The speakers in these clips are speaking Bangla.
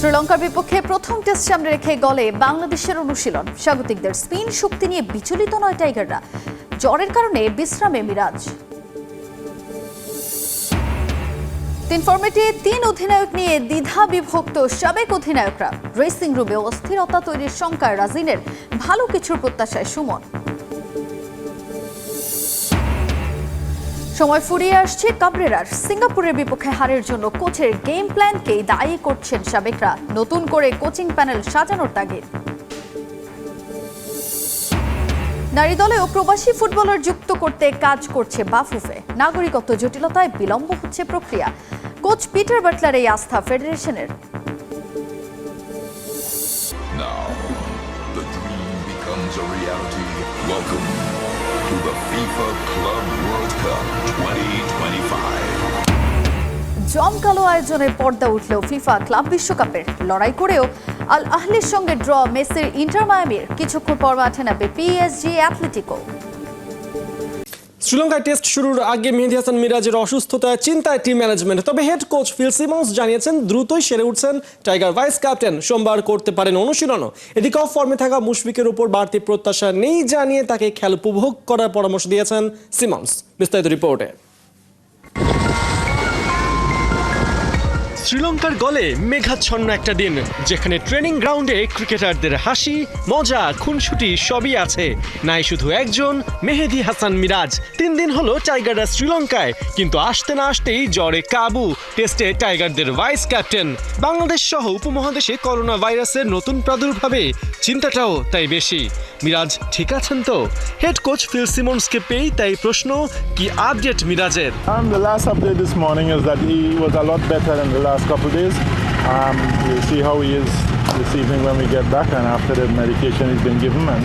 শ্রীলঙ্কার বিপক্ষে প্রথম টেস্ট সামনে রেখে গলে বাংলাদেশের অনুশীলন। স্বাগতিকদের স্পিন শক্তি নিয়ে বিচলিত নয় টাইগাররা। জ্বরের কারণে বিশ্রামে মিরাজ। তিন ফর্মেটে তিন অধিনায়ক নিয়ে দ্বিধা বিভক্ত সাবেক অধিনায়করা। ড্রেসিং রুমে অস্থিরতা তৈরির শঙ্কায় রাজিনের ভালো কিছুর প্রত্যাশায় সুমন। সময় ফুরিয়ে আসছে কাবরেরার সিঙ্গাপুরের বিপক্ষে হারের জন্য কোচের গেম প্ল্যানকেই দায়ী করছেন সাবেকরা। নতুন করে কোচিং প্যানেল সাজানোর তাগিদ। নারী দলেও প্রবাসী ফুটবলার যুক্ত করতে কাজ করছে বাফুফে। নাগরিকত্ব জটিলতায় বিলম্ব হচ্ছে প্রক্রিয়া। কোচ পিটার বাটলার এই আস্থা ফেডারেশনের। Now, the dream becomes a reality. Welcome জমকালো আয়োজনের পর্দা উঠলেও ফিফা ক্লাব বিশ্বকাপের। লড়াই করেও আল আহলির সঙ্গে ড্র মেসির ইন্টার মায়ামির। কিছুক্ষণ পর মাঠে নামবে পিএসজি অ্যাথলেটিকো শ্রীলঙ্কায় টেস্ট শুরুর আগে মেহেদি হাসান মিরাজের অসুস্থতায় চিন্তায় টিম ম্যানেজমেন্ট তবে হেড কোচ ফিল সিমন্স জানিয়েছেন, দ্রুতই সেরে উঠছেন টাইগার ভাইস ক্যাপ্টেন সোমবার করতে পারেন অনুশীলনও। এদিকে অফ ফর্মে থাকা মুশফিকের উপর বাড়তি প্রত্যাশা নেই জানিয়ে তাকে খেল উপভোগ করার পরামর্শ দিয়েছেন সিমন্স। বিস্তারিত রিপোর্টে। শ্রীলঙ্কার গলে মেঘাচ্ছন্ন একটা দিন যেখানে ট্রেনিং গ্রাউন্ডে ক্রিকেটারদের হাসি মজা খুনসুটি সবই আছে। নাই শুধু একজন মেহেদি হাসান মিরাজ। তিন দিন হলো টাইগাররা শ্রীলঙ্কায় কিন্তু আসতে না আসতেই জ্বরে কাবু। টেস্টে টাইগারদের ভাইস ক্যাপ্টেন বাংলাদেশ সহ উপমহাদেশে করোনা ভাইরাসের নতুন প্রাদুর্ভাবে চিন্তাটাও তাই বেশি। মিরাজ ঠিক আছেন তো? হেড কোচ ফিল সিমন্সকে পেয়েই তাই প্রশ্ন কি আপডেট মিরাজের? Um, couple of days. Um, we'll see how he is this evening when we get back and after the medication he's been given and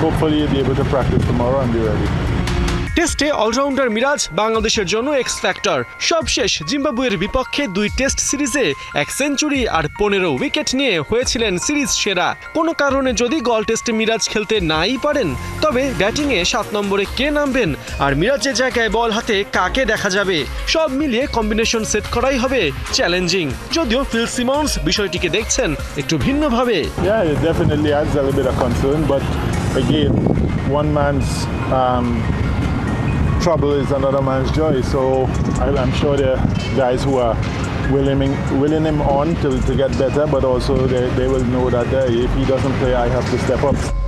hopefully he'll be able to practice tomorrow and be ready. টেস্টে অলরাউন্ডার মিরাজ বাংলাদেশের জন্য এক্স ফ্যাক্টর সবশেষ জিম্বাবুয়ের বিপক্ষে দুই টেস্ট সিরিজে এক সেঞ্চুরি আর পনেরো উইকেট নিয়ে হয়েছিলেন সিরিজ সেরা। কোনো কারণে যদি গল টেস্টে মিরাজ খেলতে নাই পারেন তবে ব্যাটিংয়ে সাত নম্বরে কে নামবেন আর মিরাজের জায়গায় বল হাতে কাকে দেখা যাবে? সব মিলিয়ে কম্বিনেশন সেট করাই হবে চ্যালেঞ্জিং যদিও ফিল সিমন্স বিষয়টিকে দেখছেন একটু ভিন্নভাবে। Again, one man's um, trouble is another man's joy. So I'm sure there are guys who are willing, willing him on to, to get better, but also they, they will know that uh, if he doesn't play, I have to step up.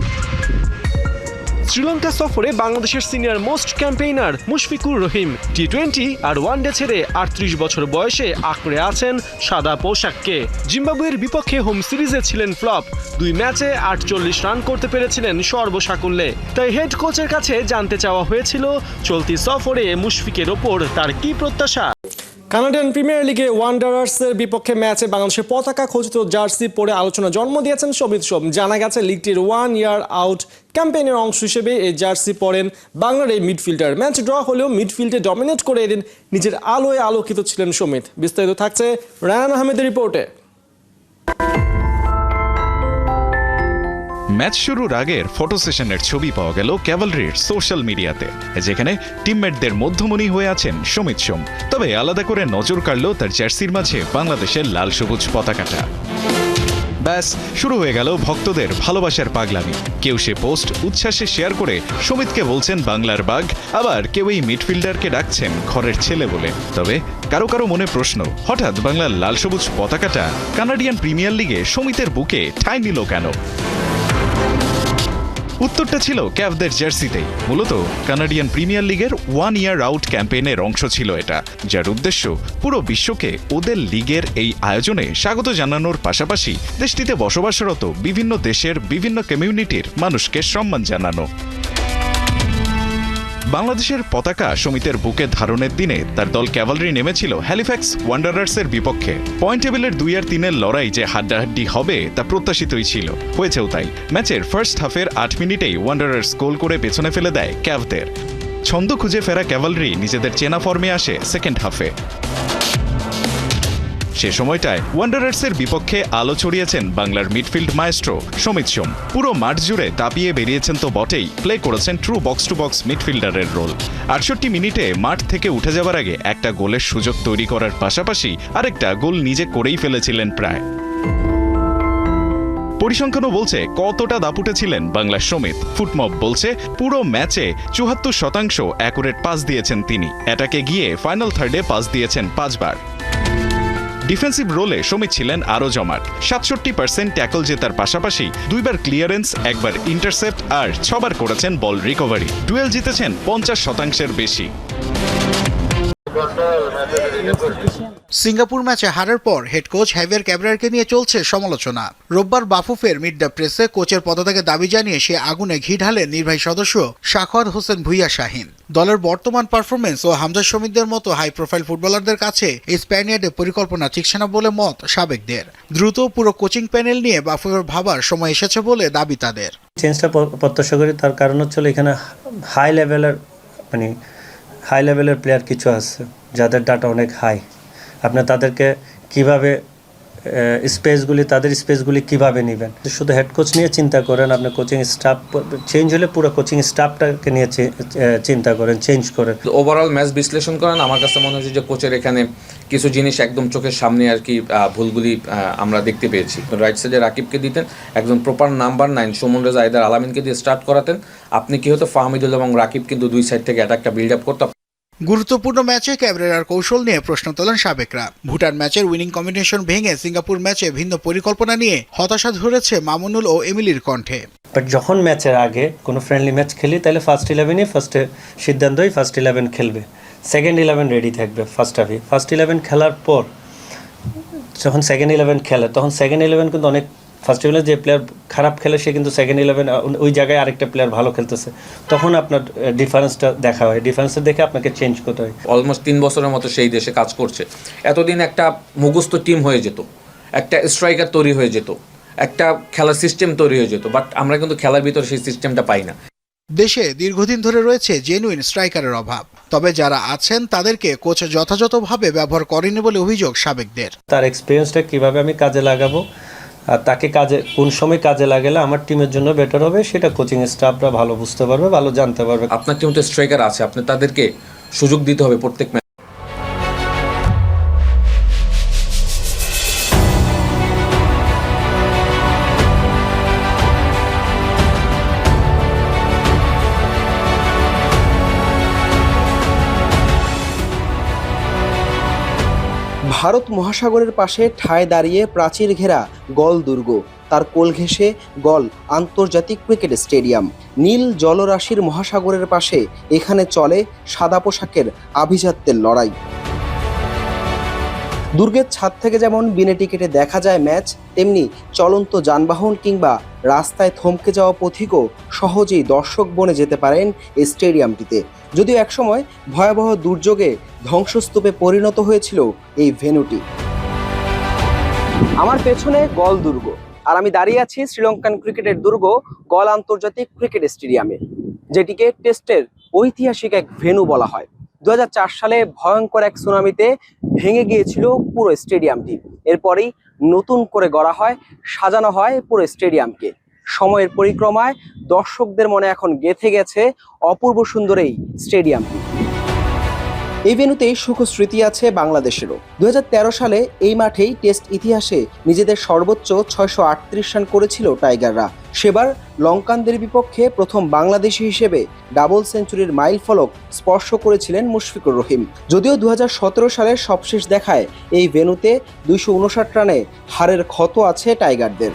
Sri Lanka সফরে বাংলাদেশের senior most campaigner Mushfiqur Rahim T twenty আর ওয়ানডে ছেড়ে আটত্রিশ বছর বয়সে আঁকড়ে আছেন সাদা পোশাককে। জিম্বাবুয়ের বিপক্ষে হোম সিরিজে ছিলেন ফ্লপ। দুই ম্যাচে আটচল্লিশ রান করতে পেরেছিলেন সর্বসাকুল্যে। তাই হেড কোচের কাছে জানতে চাওয়া হয়েছিল, চলতি সফরে মুশফিকের ওপর তার কি প্রত্যাশা? কানাডিয়ান প্রিমিয়ার লিগে ওয়ান্ডারার্সের বিপক্ষে ম্যাচে বাংলাদেশের পতাকা খচিত জার্সি পরে আলোচনা জন্ম দিয়েছেন সমিত সোম। জানা গেছে, লিগটির ওয়ান ইয়ার আউট ক্যাম্পেইনের অংশ হিসেবে এই জার্সি পরেন বাংলার এই মিডফিল্ডার। ম্যাচ ড্র হলেও মিডফিল্ডে ডমিনেট করে এদিন নিজের আলোয় আলোকিত ছিলেন সমিত। বিস্তারিত থাকছে রায়ান আহমেদের রিপোর্টে। ম্যাচ শুরুর আগের ফটো সেশনের ছবি পাওয়া গেল ক্যাভালরির সোশ্যাল মিডিয়াতে, যেখানে টিমমেটদের মধ্যমণি হয়ে আছেন সমিত সোম। তবে আলাদা করে নজর কাড়ল তার জার্সির মাঝে বাংলাদেশের লাল সবুজ পতাকাটা। ব্যাস, শুরু হয়ে গেল ভক্তদের ভালোবাসার পাগলামি। কেউ সে পোস্ট উচ্ছ্বাসে শেয়ার করে সমিতকে বলছেন বাংলার বাঘ, আবার কেউ এই মিডফিল্ডারকে ডাকছেন ঘরের ছেলে বলে। তবে কারও কারও মনে প্রশ্ন, হঠাৎ বাংলার লাল সবুজ পতাকাটা কানাডিয়ান প্রিমিয়ার লিগে সমিতের বুকে ঠাঁই নিল কেন? উত্তরটা ছিল ক্যাভদের জার্সিতেই মূলত কানাডিয়ান প্রিমিয়ার লিগের ওয়ান ইয়ার আউট ক্যাম্পেইনের অংশ ছিল এটা, যার উদ্দেশ্য পুরো বিশ্বকে ওদের লিগের এই আয়োজনে স্বাগত জানানোর পাশাপাশি দেশটিতে বসবাসরত বিভিন্ন দেশের বিভিন্ন কমিউনিটির মানুষকে সম্মান জানানো। বাংলাদেশের পতাকা সমিতির বুকে ধারণের দিনে তার দল ক্যাভালরি নেমেছিল হ্যালিফ্যাক্স ওয়ান্ডারার্সের বিপক্ষে। পয়েন্ট টেবিলের দুই আর তিনের লড়াই যে হাড্ডাহাড্ডি হবে, তা প্রত্যাশিতই ছিল। হয়েছেও তাই। ম্যাচের ফার্স্ট হাফের আট মিনিটেই ওয়ান্ডারার্স গোল করে পেছনে ফেলে দেয় ক্যাভদের। ছন্দ খুঁজে ফেরা ক্যাভালরি নিজেদের চেনা ফর্মে আসে সেকেন্ড হাফে সে সময়টায় ওয়ান্ডারার্সের বিপক্ষে আলো ছড়িয়েছেন বাংলার মিডফিল্ড মায়েস্ট্রো সমিত সোম। পুরো মাঠ জুড়ে দাপিয়ে বেরিয়েছেন তো বটেই, প্লে করেছেন ট্রু বক্স টু বক্স মিডফিল্ডারের রোল আটষট্টি মিনিটে মাঠ থেকে উঠে যাবার আগে একটা গোলের সুযোগ তৈরি করার পাশাপাশি আরেকটা গোল নিজে করেই ফেলেছিলেন প্রায়। পরিসংখ্যানও বলছে কতটা দাপুটে ছিলেন বাংলার সমিত। ফুটমপ বলছে পুরো ম্যাচে চুয়াত্তর শতাংশ অ্যাকুরেট পাস দিয়েছেন তিনি। অ্যাটাকে গিয়ে ফাইনাল থার্ডে পাস দিয়েছেন পাঁচবার। ডিফেন্সিভ রোলে সমিত ছিলেন আরও জমাট সাতষট্টি পার্সেন্ট ট্যাকল জেতার পাশাপাশি দুইবার ক্লিয়ারেন্স একবার ইন্টারসেপ্ট আর ছবার করেছেন বল রিকভারি ডুয়েল জিতেছেন পঞ্চাশ শতাংশের বেশি সিঙ্গাপুর ম্যাচে হারের পর হেড কোচ হ্যাভিয়ার ক্যাবরারকে নিয়ে চলছে সমালোচনা। রোববার বাফুফের মিড দ্য প্রেসে কোচের পদত্যাগের দাবি জানিয়ে সে আগুনে ঘি ঢালেন নির্বাহী সদস্য শাখাওয়াত হোসেন ভুইয়া শাহিন। দলের বর্তমান পারফরমেন্স ও হামজা সমিতদের মতো হাই প্রোফাইল ফুটবলারদের কাছে এই স্প্যানিয়ার্ডের পরিকল্পনা ঠিকছে না বলে মত সাবেকদের। দ্রুত পুরো কোচিং প্যানেল নিয়ে বাফুফের ভাবার সময় এসেছে বলে দাবি তাদের। চেঞ্জটা প্রত্যাশা করি, তার কারণ হচ্ছে এখানে হাই লেভেলের মানে হাই লেভেলের প্লেয়ার কিছু আছে, যাদের ডাটা অনেক হাই আপনি তাদেরকে কীভাবে স্পেসগুলি তাদের স্পেসগুলি কীভাবে নেবেন? শুধু হেড কোচ নিয়ে চিন্তা করেন, আপনি কোচিং স্টাফ চেঞ্জ হলে পুরো কোচিং স্টাফটাকে নিয়ে চিন্তা করেন চেঞ্জ করেন। ওভারঅল ম্যাচ বিশ্লেষণ করেন, আমার কাছে মনে হচ্ছে যে কোচের এখানে কিছু জিনিস একদম চোখের সামনে আর কি ভুলগুলি আমরা দেখতে পেয়েছি। রাইট সাইডে রাকিবকে দিতেন, একজন proper number nine Suman Reza either আলামিনকে দিয়ে স্টার্ট করাতেন। আপনি কি হতো, ফাহমিদুল এবং রাকিব কিন্তু দুই সাইড থেকে অ্যাটাকটা বিল্ড আপ করতো? গুরুত্বপূর্ণ ম্যাচে ক্যাবরেরার কৌশল নিয়ে প্রশ্ন তোলেন সাবেকরা। ভুটান ম্যাচের উইনিং কম্বিনেশন ভেঙে সিঙ্গাপুর ম্যাচে ভিন্ন পরিকল্পনা নিয়ে হতাশা ধরেছে মামুনুল ও এমিলির কণ্ঠে। বাট যখন ম্যাচের আগে কোনো ফ্রেন্ডলি ম্যাচ খেলি, তাহলে ফার্স্ট ইলেভেনই ফার্স্টে সিদ্ধান্তই ফার্স্ট ইলেভেন খেলবে। সেকেন্ড ইলেভেন রেডি থাকবে ফার্স্ট হাফে ফার্স্ট ইলেভেন খেলার পর যখন সেকেন্ড ইলেভেন খেলে, তখন সেকেন্ড ইলেভেন কিন্তু অনেক ফার্স্ট ইলেভেনে যে প্লেয়ার খারাপ খেলে সে কিন্তু সেকেন্ড ইলেভেন ওই জায়গায় আরেকটা প্লেয়ার ভালো খেলতেছে। তখন আপনার ডিফারেন্সটা দেখা হয়। ডিফারেন্সটা দেখে আপনাকে চেঞ্জ করতে হয়। অলমোস্ট তিন বছরের মতো সেই দেশে কাজ করছে। এতদিন একটা মুখস্থ টিম হয়ে যেত। একটা স্ট্রাইকার তৈরি হয়ে যেত। একটা খেলার সিস্টেম তৈরি হয়ে যেত। বাট আমরা কিন্তু খেলার ভিতরে সেই সিস্টেমটা পাই না। দেশে দীর্ঘদিন ধরে রয়েছে জেনুইন স্ট্রাইকারের অভাব। তবে যারা আছেন তাদেরকে কোচ যথাযথভাবে ব্যবহার করেনি বলে অভিযোগ সাবেকদের। তার এক্সপিরিয়েন্সটা কীভাবে আমি কাজে লাগাবো? তাকে কাজে, কোন সময় কাজে লাগালে আমার টিমের জন্য বেটার হবে, সেটা কোচিং স্টাফরা ভালো বুঝতে পারবে, ভালো জানতে পারবে। আপনার টিমে তো স্ট্রাইকার আছে, আপনি তাদেরকে সুযোগ দিতে হবে প্রত্যেক ভারত মহাসাগরের পাশে ঠায় দাঁড়িয়ে প্রাচীর ঘেরা গল দুর্গ। তার কোল ঘেঁষে গল আন্তর্জাতিক ক্রিকেট স্টেডিয়াম। নীল জলরাশির মহাসাগরের পাশে এখানে চলে সাদা পোশাকের আভিজাত্যের লড়াই। দুর্গের ছাদ থেকে যেমন বিনে টিকিটে দেখা যায় ম্যাচ, তেমনি চলন্ত যানবাহন কিংবা রাস্তায় থমকে যাওয়া পথিকও সহজেই দর্শক বনে যেতে পারেন এই স্টেডিয়ামটিতে। যদিও একসময় ভয়াবহ দুর্যোগে ধ্বংসস্তূপে পরিণত হয়েছিল এই ভেন্যুটি আমার পেছনে গল দুর্গ। আর আমি দাঁড়িয়ে আছি শ্রীলঙ্কান ক্রিকেটের দুর্গ গল আন্তর্জাতিক ক্রিকেট স্টেডিয়ামে, যেটিকে টেস্টের ঐতিহাসিক এক ভেন্যু বলা হয়। দু হাজার চার সালে ভয়ঙ্কর এক সুনামিতে ভেঙে গিয়েছিল পুরো স্টেডিয়ামটি। এরপরেই নতুন করে গড়া হয়, সাজানো হয় পুরো স্টেডিয়ামকে। সময়ের পরিক্রমায় দর্শকদের মনে এখন গেথে গেছে অপূর্ব সুন্দর এই স্টেডিয়ামটি। এই ভেন্যুতেই সুখ স্মৃতি আছে বাংলাদেশেরও। দুই হাজার তেরো সালে এই মাঠেই টেস্ট ইতিহাসে নিজেদের সর্বোচ্চ ছয়শো আটত্রিশ রান করেছিল টাইগাররা। সেবার লঙ্কানদের বিপক্ষে প্রথম বাংলাদেশি হিসেবে ডাবল সেঞ্চুরির মাইল ফলক স্পর্শ করেছিলেন মুশফিকুর রহিম। যদিও দু সালের সবশেষ দেখায় এই ভেন্যুতে দুইশো রানে হারের ক্ষত আছে টাইগারদের।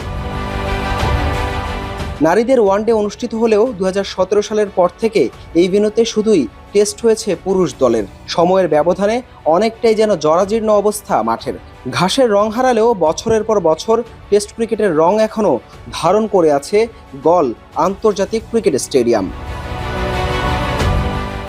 নারীদের ওয়ানডে অনুষ্ঠিত হলেও দু হাজার সতেরো সালের পর থেকে এই বিনোতে শুধুই টেস্ট হয়েছে পুরুষ দলের। সময়ের ব্যবধানে অনেকটাই যেন জরাজীর্ণ অবস্থা মাঠের। ঘাসের রং হারালেও বছরের পর বছর টেস্ট ক্রিকেটের রং এখনও ধারণ করে আছে গল আন্তর্জাতিক ক্রিকেট স্টেডিয়াম